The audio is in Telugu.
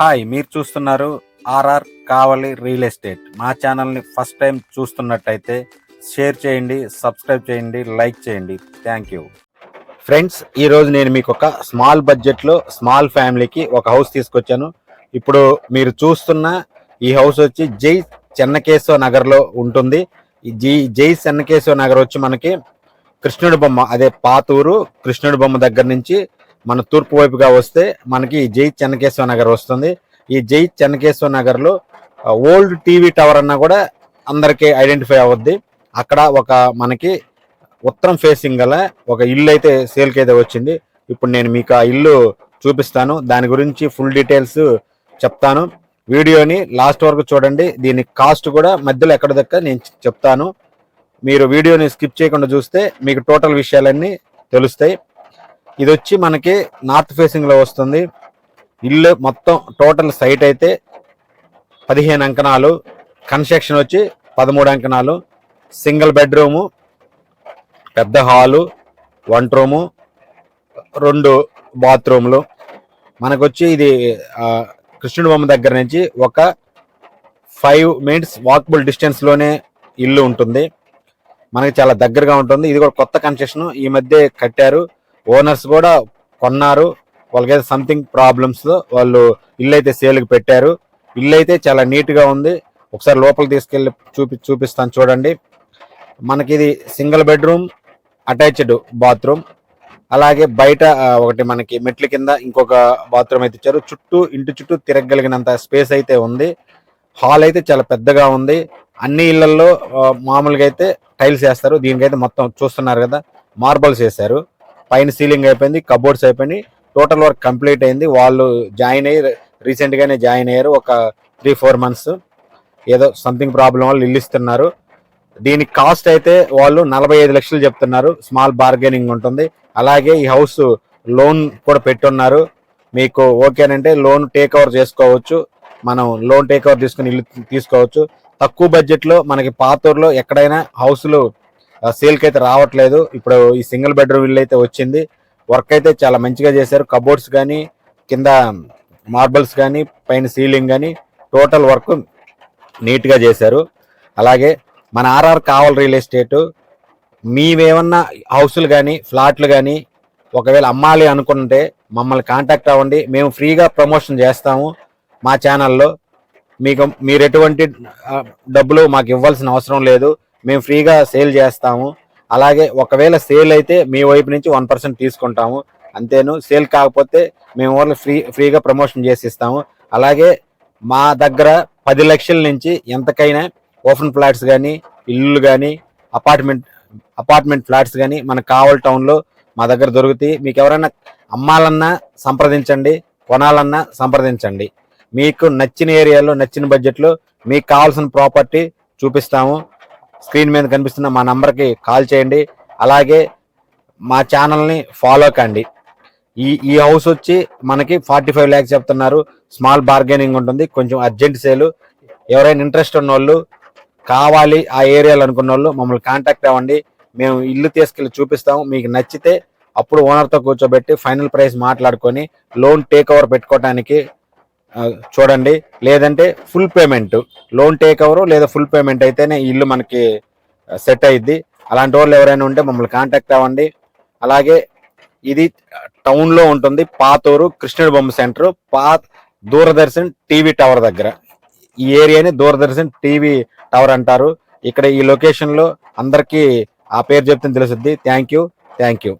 హాయ్ మీరు చూస్తున్నారు ఆర్ఆర్ కావలి రియల్ ఎస్టేట్. మా ఛానల్ని ఫస్ట్ టైం చూస్తున్నట్టయితే షేర్ చేయండి సబ్స్క్రైబ్ చేయండి లైక్ చేయండి. Thank you. ఫ్రెండ్స్ ఈరోజు నేను మీకు ఒక స్మాల్ బడ్జెట్లో స్మాల్ ఫ్యామిలీకి ఒక హౌస్ తీసుకొచ్చాను. ఇప్పుడు మీరు చూస్తున్న ఈ హౌస్ వచ్చి జై చెన్నకేశవ నగర్లో ఉంటుంది. జీ జై జై చెన్నకేశవ నగర్ వచ్చి మనకి కృష్ణుడి బొమ్మ అదే పాతూరు కృష్ణుడి బొమ్మ దగ్గర నుంచి మన తూర్పు వైపుగా వస్తే మనకి జై చెన్నకేశ్వర నగర్ వస్తుంది. ఈ జై చెన్నకేశ్వర నగర్లో ఓల్డ్ టీవీ టవర్ అన్నా కూడా అందరికి ఐడెంటిఫై అవుద్ది. అక్కడ ఒక మనకి ఉత్తరం ఫేసింగ్ గల ఒక ఇల్లు అయితే సేల్కి అయితే వచ్చింది. ఇప్పుడు నేను మీకు ఆ ఇల్లు చూపిస్తాను. దాని గురించి ఫుల్ డీటెయిల్స్ చెప్తాను. వీడియోని లాస్ట్ వరకు చూడండి. దీని కాస్ట్ కూడా మధ్యలో ఎక్కడ దక్క నేను చెప్తాను. మీరు వీడియోని స్కిప్ చేయకుండా చూస్తే మీకు టోటల్ విషయాలన్నీ తెలుస్తాయి. ఇది వచ్చి మనకి నార్త్ ఫేసింగ్లో వస్తుంది. ఇల్లు మొత్తం టోటల్ సైట్ అయితే పదిహేను అంకణాలు. కన్స్ట్రక్షన్ వచ్చి పదమూడు అంకణాలు. సింగిల్ బెడ్రూము పెద్ద హాలు వంట రూము రెండు బాత్రూమ్లు మనకొచ్చి ఇది కృష్ణుడి బొమ్మ దగ్గర నుంచి ఒక ఫైవ్ మినిట్స్ వాకబుల్ డిస్టెన్స్లోనే ఇల్లు ఉంటుంది. మనకి చాలా దగ్గరగా ఉంటుంది. ఇది కూడా కొత్త కన్స్ట్రక్షన్ ఈ మధ్య కట్టారు. ఓనర్స్ కూడా కొన్నారు. వాళ్ళకైతే సంథింగ్ ప్రాబ్లమ్స్ వాళ్ళు ఇల్లు అయితే సేల్కి పెట్టారు. ఇల్లు అయితే చాలా నీట్గా ఉంది. ఒకసారి లోపలికి తీసుకెళ్ళి చూపి చూపిస్తాను చూడండి. మనకి ఇది సింగిల్ బెడ్రూమ్ అటాచ్డ్ బాత్రూమ్. అలాగే బయట ఒకటి మనకి మెట్ల కింద ఇంకొక బాత్రూమ్ అయితే ఇచ్చారు. చుట్టూ ఇంటి చుట్టూ తిరగలిగినంత స్పేస్ అయితే ఉంది. హాల్ అయితే చాలా పెద్దగా ఉంది. అన్ని ఇళ్ళలో మామూలుగా అయితే టైల్స్ వేస్తారు. దీనికైతే మొత్తం చూస్తున్నారు కదా మార్బల్స్ వేశారు. పైన సీలింగ్ అయిపోయింది కబోర్డ్స్ అయిపోయినాయి. టోటల్ వర్క్ కంప్లీట్ అయింది. వాళ్ళు జాయిన్ అయ్యి రీసెంట్గానే జాయిన్ అయ్యారు. ఒక త్రీ ఫోర్ మంత్స్ ఏదో సంథింగ్ ప్రాబ్లం వాళ్ళు ఇల్లు ఇస్తున్నారు. దీని కాస్ట్ అయితే వాళ్ళు నలభై ఐదు లక్షలు చెప్తున్నారు. స్మాల్ బార్గెనింగ్ ఉంటుంది. అలాగే ఈ హౌస్ లోన్ కూడా పెట్టున్నారు. మీకు ఓకేనంటే లోన్ టేక్ ఓవర్ చేసుకోవచ్చు. మనం లోన్ టేక్ ఓవర్ తీసుకుని ఇల్లు తీసుకోవచ్చు. తక్కువ బడ్జెట్లో మనకి పాతూరులో ఎక్కడైనా హౌస్లు సేల్కి అయితే రావట్లేదు. ఇప్పుడు ఈ సింగిల్ బెడ్రూమ్ ఇల్లు అయితే వచ్చింది. వర్క్ అయితే చాలా మంచిగా చేశారు. కబోర్డ్స్ కానీ కింద మార్బల్స్ కానీ పైన సీలింగ్ కానీ టోటల్ వర్క్ నీట్గా చేశారు. అలాగే మన ఆర్ఆర్ కావల్ రియల్ ఎస్టేటు మీవేమన్నా హౌస్లు కానీ ఫ్లాట్లు కానీ ఒకవేళ అమ్మాలి అనుకుంటే మమ్మల్ని కాంటాక్ట్ అవ్వండి. మేము ఫ్రీగా ప్రమోషన్ చేస్తాము మా ఛానల్లో మీకు మీరు ఎటువంటి డబ్బులు మాకు ఇవ్వాల్సిన అవసరం లేదు. మేము ఫ్రీగా సేల్ చేస్తాము. అలాగే ఒకవేళ సేల్ అయితే మీ వైపు నుంచి వన్ పర్సెంట్ తీసుకుంటాము. అంతేను సేల్ కాకపోతే మేము వాళ్ళు ఫ్రీ ఫ్రీగా ప్రమోషన్ చేసి ఇస్తాము అలాగే మా దగ్గర పది లక్షల నుంచి ఎంతకైనా ఓపెన్ ఫ్లాట్స్ కానీ ఇల్లు కానీ అపార్ట్మెంట్ అపార్ట్మెంట్ ఫ్లాట్స్ కానీ మనకు కావాలి టౌన్లో మా దగ్గర దొరుకుతాయి. మీకు ఎవరైనా అమ్మాలన్నా సంప్రదించండి కొనాలన్నా సంప్రదించండి. మీకు నచ్చిన ఏరియాలో నచ్చిన బడ్జెట్లో మీకు కావాల్సిన ప్రాపర్టీ చూపిస్తాము. స్క్రీన్ మీద కనిపిస్తున్న మా నంబర్కి కాల్ చేయండి. అలాగే మా ఛానల్ని ఫాలో కండి. ఈ ఈ హౌస్ వచ్చి మనకి ఫార్టీ ఫైవ్ ల్యాక్స్ చెప్తున్నారు. స్మాల్ బార్గెనింగ్ ఉంటుంది. కొంచెం అర్జెంట్ సేల్. ఎవరైనా ఇంట్రెస్ట్ ఉన్న వాళ్ళు కావాలి ఆ ఏరియాలో అనుకున్న వాళ్ళు మమ్మల్ని కాంటాక్ట్ అవ్వండి. మేము ఇల్లు తీసుకెళ్ళి చూపిస్తాము. మీకు నచ్చితే అప్పుడు ఓనర్తో కూర్చోబెట్టి ఫైనల్ ప్రైస్ మాట్లాడుకొని లోన్ టేక్ ఓవర్ పెట్టుకోవడానికి చూడండి. లేదంటే full payment loan take over లేదా ఫుల్ పేమెంట్ అయితేనే ఇల్లు మనకి సెట్ అయ్యిద్ది అలాంటి వాళ్ళు ఎవరైనా ఉంటే మమ్మల్ని కాంటాక్ట్ అవ్వండి. అలాగే ఇది టౌన్లో ఉంటుంది పాతూరు కృష్ణుడి బొమ్మ సెంటర్ పా దూరదర్శన్ టీవీ టవర్ దగ్గర. ఈ ఏరియాని దూరదర్శన్ టీవీ టవర్ అంటారు. ఇక్కడ ఈ లొకేషన్లో అందరికీ ఆ పేరు చెప్తే తెలుసుద్ది. Thank you thank you